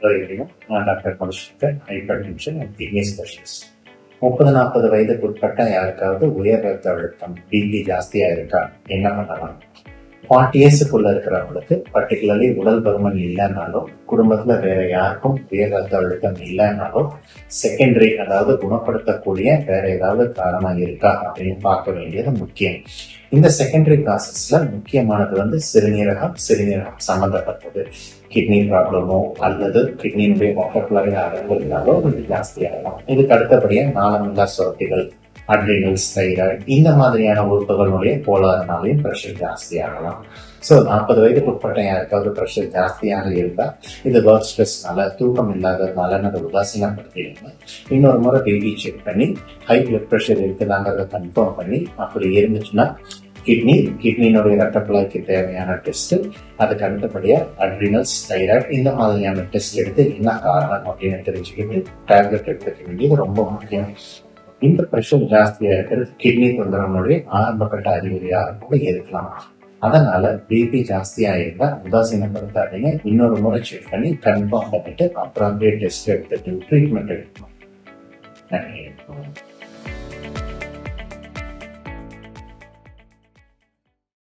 வரையிலையும் நான் doctor Madhushankar hypertension and kidney specialist. முப்பது நாற்பது வயதுக்கு உட்பட்ட யாருக்காவது உயர் ரத்த அழுத்தம் பிபி ஜாஸ்தியாக இருக்கா? என்ன பண்ணலாம்? ஃபார்ட்டி இயர்ஸுக்குள்ள இருக்கிறவங்களுக்கு பர்டிகுலர்லி உடல் பருமன் இல்லைன்னாலும் குடும்பத்தில் வேற யாருக்கும் உயர் ரத்த அழுத்தம் இல்லைன்னாலும் செகண்டரி அதாவது குணப்படுத்தக்கூடிய வேற ஏதாவது காரணம் இருக்கா அப்படின்னு பார்க்க வேண்டியது முக்கியம். இந்த செகண்டரி காசஸ்ல முக்கியமானது வந்து சிறுநீரகம் சிறுநீரகம் சம்பந்தப்பட்டது. கிட்னி ப்ராப்ளமோ அல்லது கிட்னியினுடைய மொக்கக்குள்ளவே அடங்குறதுனாலோ இது ஜாஸ்தியாகலாம் இதுக்கு அடுத்தபடியாக நாளமில்லா சுரப்பிகள். அட்ரினல்ஸ் தைராய்டு இந்த மாதிரியான உறுப்புகளுடைய கோளாறுனாலையும் ப்ரெஷர் ஜாஸ்தியாகலாம் ஸோ நாற்பது வயதுக்கு உட்பட்ட யாருக்காவது ப்ரெஷர் ஜாஸ்தியாக இருந்தால் இது ஒர்க் ஸ்ட்ரெஸ்னால தூக்கம் இல்லாததுனால அதை உதாசீனப்படுத்திடுங்க. இன்னொரு முறை பேபி செக் பண்ணி ஹை பிளட் ப்ரெஷர் இருக்குதாங்கிறத கன்ஃபார்ம் பண்ணி அப்படி இருந்துச்சுன்னா கிட்னி கிட்னியினுடைய ரத்த குழாய்க்கு தேவையான டெஸ்ட்டு அதுக்கு அடுத்தபடியாக அட்ரினல்ஸ் தைராய்டு இந்த மாதிரியான டெஸ்ட் எடுத்து என்ன காரணம் அப்படின்னு தெரிஞ்சுக்கிட்டு டேப்லெட் எடுத்துக்க வேண்டியது ரொம்ப முக்கியம். இந்த ப்ரெஷர் ஜாஸ்தியா இருக்கிறது. கிட்னி தொந்தரவுடைய ஆரம்பப்பட்ட அறிகுறியாக கூட இருக்கலாம் அதனால பிபி ஜாஸ்தியா இருந்தா உதாசீனப்படுத்தாதீங்க இன்னொரு முறை செக் பண்ணி கன்ஃபார்ம் பண்ணிட்டு அப்புறம் அப்படியே டெஸ்ட் எடுத்துட்டு ட்ரீட்மெண்ட் எடுக்கணும். நன்றி.